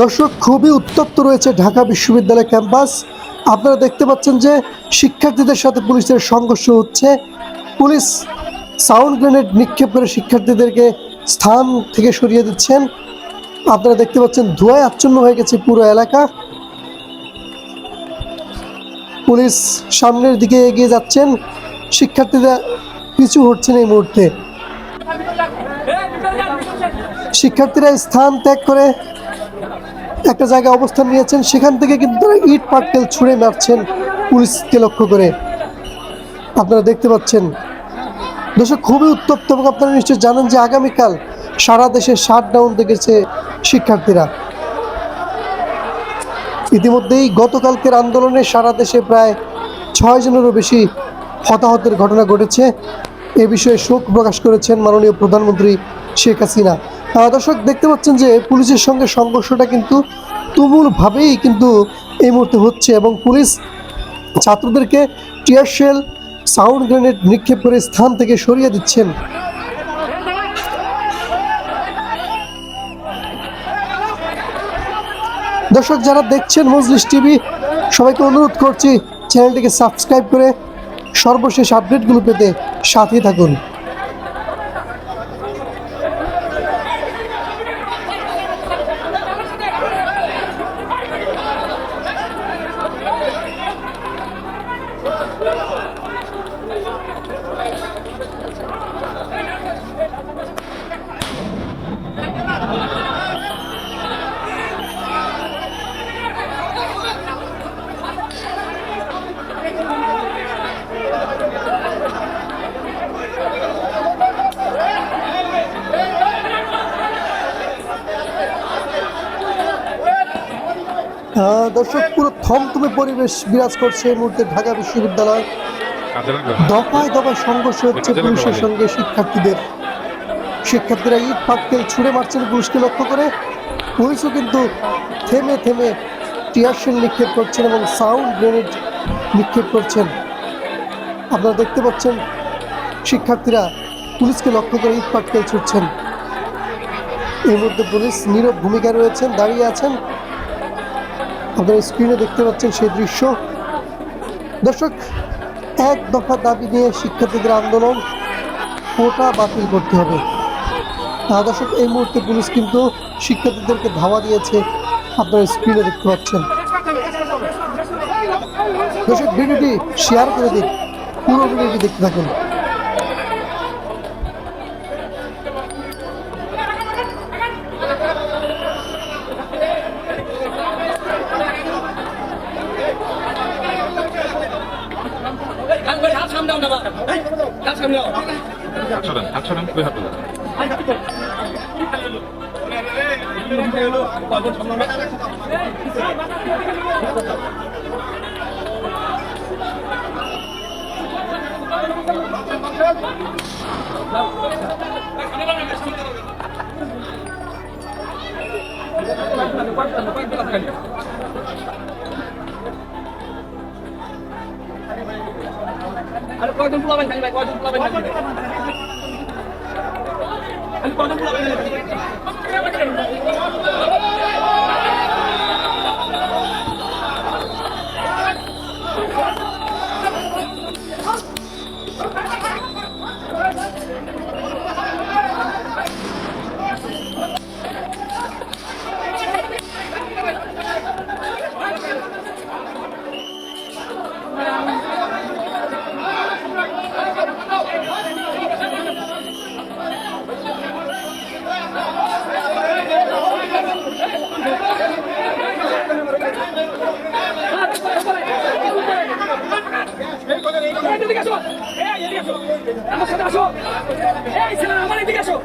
দর্শক, খুবই উত্তপ্ত রয়েছে ঢাকা বিশ্ববিদ্যালয় ক্যাম্পাস। আপনারা দেখতে পাচ্ছেন যে শিক্ষার্থীদের সাথে পুলিশের সংঘর্ষ হচ্ছে। পুলিশ সাউন্ড গ্রেনেড নিক্ষেপ করে শিক্ষার্থীদেরকে স্থান থেকে সরিয়ে দিচ্ছেন। আপনারা দেখতে পাচ্ছেন ধোঁয়ায় আচ্ছন্ন হয়ে গেছে পুরো এলাকা। পুলিশ সামনের দিকে এগিয়ে যাচ্ছেন। শিক্ষার্থীরা পিছু হচ্ছেন এই মুহূর্তে। শিক্ষার্থীরা স্থান ত্যাগ করে একটা জায়গায় অবস্থান নিয়েছেন। সেখান থেকে কিন্তু তারা ইট, পাটকেল ছুঁড়ে মারছেন পুলিশকে লক্ষ্য করে। আপনারা দেখতে পাচ্ছেন। দেশে খুবই উত্তপ্ত এবং আপনারা নিশ্চয়ই জানেন যে আগামীকাল সারা দেশে শাটডাউন দেখেছে শিক্ষার্থীরা। ইতিমধ্যেই গতকালকের আন্দোলনে সারা দেশে প্রায় ছয় জনেরও বেশি হতাহতের ঘটনা ঘটেছে। এ বিষয়ে শোক প্রকাশ করেছেন মাননীয় প্রধানমন্ত্রী শেখ হাসিনা। দর্শক, দেখতে পাচ্ছেন যে পুলিশের সঙ্গে সংঘর্ষটা কিন্তু তুমুলভাবেই কিন্তু এই মুহূর্তে হচ্ছে এবং পুলিশ ছাত্রদেরকে টিয়ার শেল, সাউন্ড গ্রেনেড নিক্ষেপ করে স্থান থেকে সরিয়ে দিচ্ছেন। দর্শক, যারা দেখছেন মজলিস টিভি, সবাইকে অনুরোধ করছি চ্যানেলটিকে সাবস্ক্রাইব করে সর্বশেষ আপডেটগুলো পেতে সাথে থাকুন। দর্শক পুরো থমথমে পরিবেশ বিরাজ করছে এই মুহূর্তে ঢাকা বিশ্ববিদ্যালয়। দফায় দফায় সংঘর্ষ হচ্ছে পুলিশের সঙ্গে শিক্ষার্থীদের। শিক্ষার্থীরা ইট পাটকেল ছুঁড়ে মারছেন পুলিশকে লক্ষ্য করে। পুলিশও কিন্তু থেমে থেমে টিয়ারশেল নিক্ষেপ করছেন এবং সাউন্ড গ্রেনেড নিক্ষেপ করছেন। আপনারা দেখতে পাচ্ছেন শিক্ষার্থীরা পুলিশকে লক্ষ্য করে ইট পাটকেল ছুটছেন এর মধ্যে পুলিশ নীরব ভূমিকা রয়েছেন দাঁড়িয়ে আছেন। আপনারা স্ক্রিনে দেখতে পাচ্ছেন সেই দৃশ্য। দর্শক, এক দফা দাবি নিয়ে শিক্ষার্থীদের আন্দোলন কোটা বাতিল করতে হবে। দর্শক, এই মুহূর্তে পুলিশ কিন্তু শিক্ষার্থীদেরকে ধাওয়া দিয়েছে। আপনারা স্ক্রিনে দেখতে পাচ্ছেন। দর্শক, ভিডিওটি শেয়ার করে দিন। পুরো ভিডিওটি দেখতে থাকুন। সরান হাত সরান ওই হাত তোলেন। আরে কয়জন পোলাবেন খালি ভাই? কয়জন পোলাবেন খালি? ভাই আরে কয়জন পোলাবেন আসো। আমার সাথে আসো। এই ছেলেরা আমার এদিকে আসো।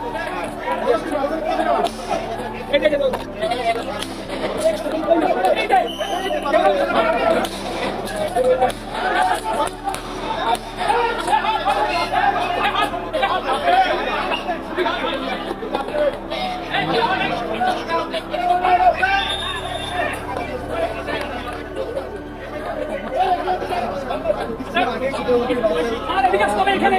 আরে এখানে